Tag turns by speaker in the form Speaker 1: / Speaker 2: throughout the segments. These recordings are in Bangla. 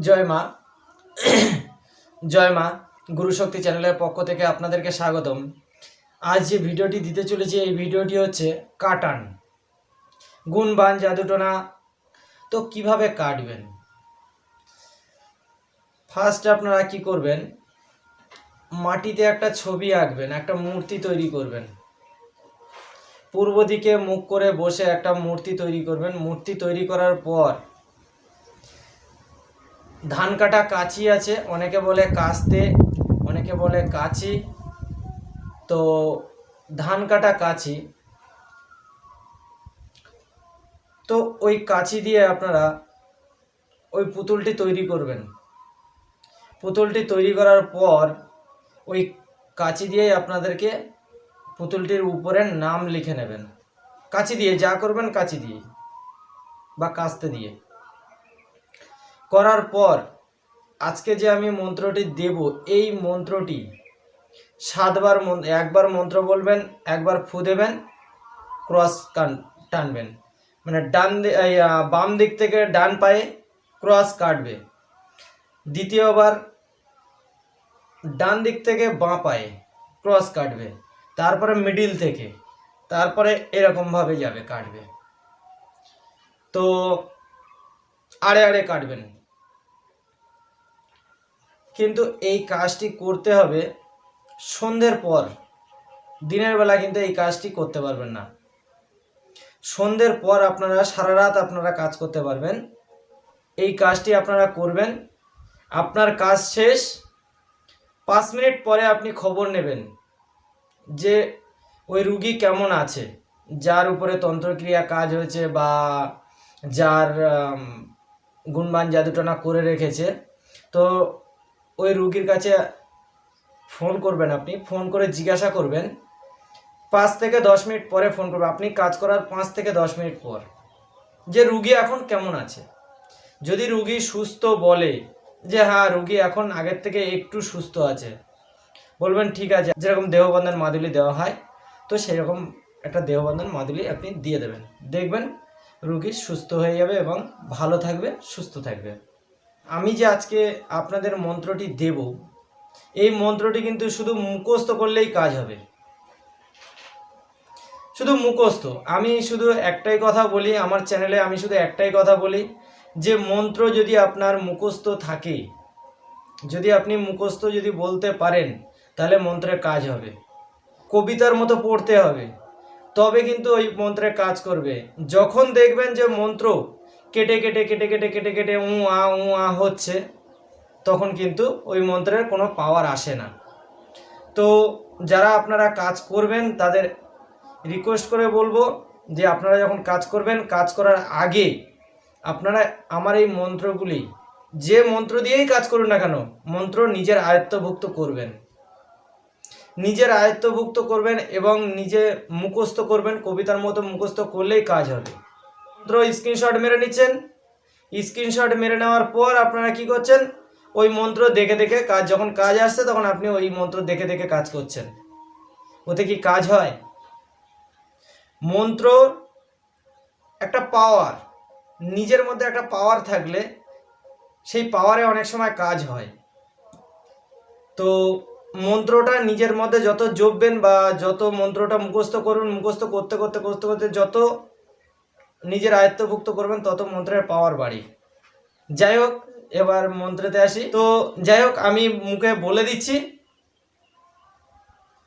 Speaker 1: জয় মা। জয় মা গুরুশক্তি চ্যানেলের পক্ষ থেকে আপনাদেরকে স্বাগতম। আজ যে ভিডিওটি দিতে চলেছি, এই ভিডিওটি হচ্ছে কাটান। গুণবান জাদুটোনা, তো কীভাবে কাটবেন? ফার্স্ট আপনারা কি করবেন? মাটিতে একটা ছবি আঁকবেন, একটা মূর্তি তৈরি করবেন। পূর্ব দিকে মুখ করে বসে একটা মূর্তি তৈরি করবেন। মূর্তি তৈরি করার পর ধান কাটা কাঁচি আছে, অনেকে বলে কাস্তে, অনেকে বলে কাঁচি। তো ধান কাটা কাঁচি। তো ওই কাঁচি দিয়ে আপনারা ওই পুতুলটি তৈরি করবেন। পুতুলটি তৈরি করার পর ওই কাঁচি দিয়েই আপনাদেরকে পুতুলটির উপরে নাম লিখে নেবেন। কাঁচি দিয়ে, যা করবেন কাঁচি দিয়ে বা কাস্তে দিয়ে। করার পর আজকে যে আমি মন্ত্রটি দেব, এই মন্ত্রটি সাতবার একবার মন্ত্র বলবেন, একবার ফু দেবেন, ক্রস টানবেন। মানে ডান বাম দিক থেকে ডান পায়ে ক্রস কাটবে। দ্বিতীয়বার ডান দিক থেকে বাঁ পায়ে ক্রস কাটবে। তারপরে মিডিল থেকে, তারপরে এরকমভাবে যাবে, কাটবে। তো আড়ে আড়ে কাটবেন। কিন্তু এই কাজটি করতে হবে সন্ধ্যের পর। দিনের বেলা কিন্তু এই কাজটি করতে পারবেন না। সন্ধ্যের পর আপনারা সারা রাত আপনারা কাজ করতে পারবেন। এই কাজটি আপনারা করবেন। আপনার কাজ শেষ। পাঁচ মিনিট পরে আপনি খবর নেবেন যে ওই রুগী কেমন আছে, যার উপরে তন্ত্রক্রিয়া কাজ হয়েছে বা যার গুণবান জাদুটনা করে রেখেছে। তো ওই রুগীর কাছে ফোন করবেন আপনি, ফোন করে জিজ্ঞাসা করবেন। পাঁচ থেকে দশ মিনিট পরে ফোন করবেন। আপনি কাজ করার পাঁচ থেকে দশ মিনিট পর। যে রুগী এখন কেমন আছে? যদি রুগী সুস্থ বলে যে হ্যাঁ রুগী এখন আগের থেকে একটু সুস্থ আছে। বলবেন, ঠিক আছে। যেরকম দেহবন্ধন মাদুলি দেওয়া হয়, তো সেরকম একটা দেহবন্ধন মাদুলি আপনি দিয়ে দেবেন। দেখবেন রুগী সুস্থ হয়ে যাবে এবং ভালো থাকবে, সুস্থ থাকবে। আমি যে আজকে আপনাদের মন্ত্রটি দেব, এই মন্ত্রটি কিন্তু শুধু মুখস্থ করলেই কাজ হবে। শুধু মুখস্থ। আমি শুধু একটাই কথা বলি, আমার চ্যানেলে আমি শুধু একটাই কথা বলি, যে মন্ত্র যদি আপনার মুখস্থ থাকে, যদি আপনি মুখস্থ যদি বলতে পারেন, তাহলে মন্ত্রের কাজ হবে। কবিতার মতো পড়তে হবে। তবে কিন্তু ওই মন্ত্রে কাজ করবে। যখন দেখবেন যে মন্ত্র কেটে কেটে কেটে কেটে কেটে কেটে উ, আ উ, আ হচ্ছে, তখন কিন্তু ওই মন্ত্রের কোনো পাওয়ার আসে না। তো যারা আপনারা কাজ করবেন, তাদের রিকোয়েস্ট করে বলব যে আপনারা যখন কাজ করবেন, কাজ করার আগে আপনারা আমার এই মন্ত্রগুলি, যে মন্ত্র দিয়েই কাজ করুন না কেন, মন্ত্র নিজের আয়ত্তভুক্ত করবেন। নিজের আয়ত্তভুক্ত করবেন এবং নিজে মুখস্থ করবেন, কবিতার মতো মুখস্থ করলেই কাজ হবে। মন্ত্র স্ক্রিনশট মেরে নিচ্ছেন। স্ক্রিনশট মেরে নেওয়ার পর আপনারা কি করছেন? ওই মন্ত্র দেখে দেখে কাজ, যখন কাজ আসছে তখন আপনি ওই মন্ত্র দেখে দেখে কাজ করছেন। ওতে কি কাজ হয়? মন্ত্র একটা পাওয়ার নিজের মধ্যে একটা পাওয়ার থাকলে সেই পাওয়ারে অনেক সময় কাজ হয়। তো মন্ত্রটা নিজের মধ্যে যত জপবেন বা যত মন্ত্রটা মুখস্থ করুন, মুখস্থ করতে করতে করতে করতে যত নিজের আয়ত্তভুক্ত করবেন, তত মন্ত্রের পাওয়ার বাড়ি। যাই হোক, এবার মন্ত্রেতে আসি। তো যাই হোক, আমি মুখে বলে দিচ্ছি,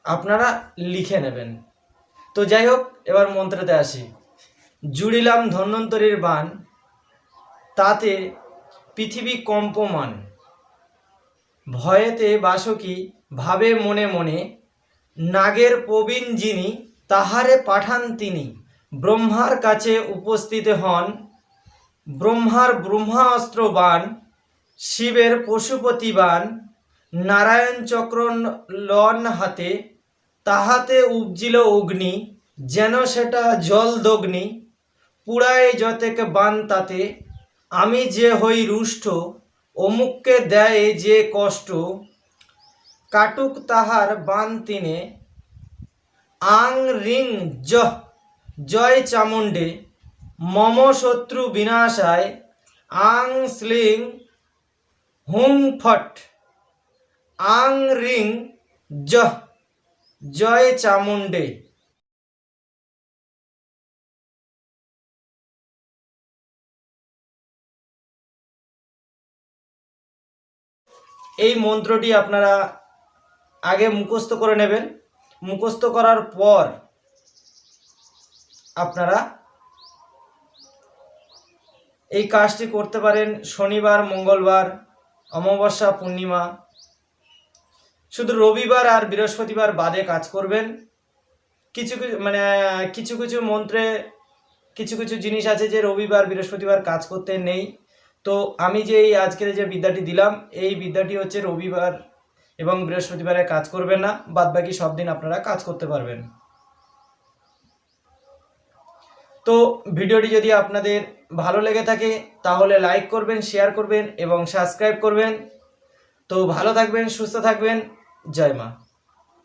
Speaker 1: আপনারা লিখে নেবেন। তো যাই হোক, এবার মন্ত্রেতে আসি। জুড়িলাম ধন্বন্তরীর বান তাতে পৃথিবী কম্পমান। ভয়েতে বাসকি ভাবে মনে মনে, নাগের প্রবীণ যিনি, তাহারে পাঠান তিনি। ব্রহ্মার কাছে উপস্থিত হন ব্রহ্মার ব্রহ্মাস্ত্র বান শিবের পশুপতি বান নারায়ণ চক্র লন হাতে, তাহাতে উপজিল অগ্নি, যেন সেটা জল দগ্নি, পুড়ায় যতেক বান তাতে, আমি যে হই রুষ্ট, অমুককে দেয় যে কষ্ট, কাটুক তাহার বান তিনে, আং রিং জ জয় চামুণ্ডে মম শত্রু বিনাশায় আং স্লিং হুম ফট, আং রিং জহ, জয় চামুণ্ডে। এই মন্ত্রটি আপনারা আগে মুখস্থ করে নেবেন। মুখস্থ করার পর আপনারা এই কাজটি করতে পারেন শনিবার, মঙ্গলবার, অমাবস্যা, পূর্ণিমা। শুধু রবিবার আর বৃহস্পতিবার বাদে কাজ করবেন। কিছু কিছু মানে কিছু কিছু মন্ত্রে কিছু কিছু জিনিস আছে যে রবিবার, বৃহস্পতিবার কাজ করতে নেই। তো আমি যে এই আজকের যে বিদ্যাটি দিলাম, এই বিদ্যাটি হচ্ছে রবিবার এবং বৃহস্পতিবারে কাজ করবেন না। বাদ বাকি সব দিন আপনারা কাজ করতে পারবেন। তো ভিডিওটি যদি আপনাদের ভালো লেগে থাকে, তাহলে লাইক করবেন শেয়ার করবেন এবং সাবস্ক্রাইব করবেন। তো ভালো থাকবেন, সুস্থ থাকবেন। জয় মা।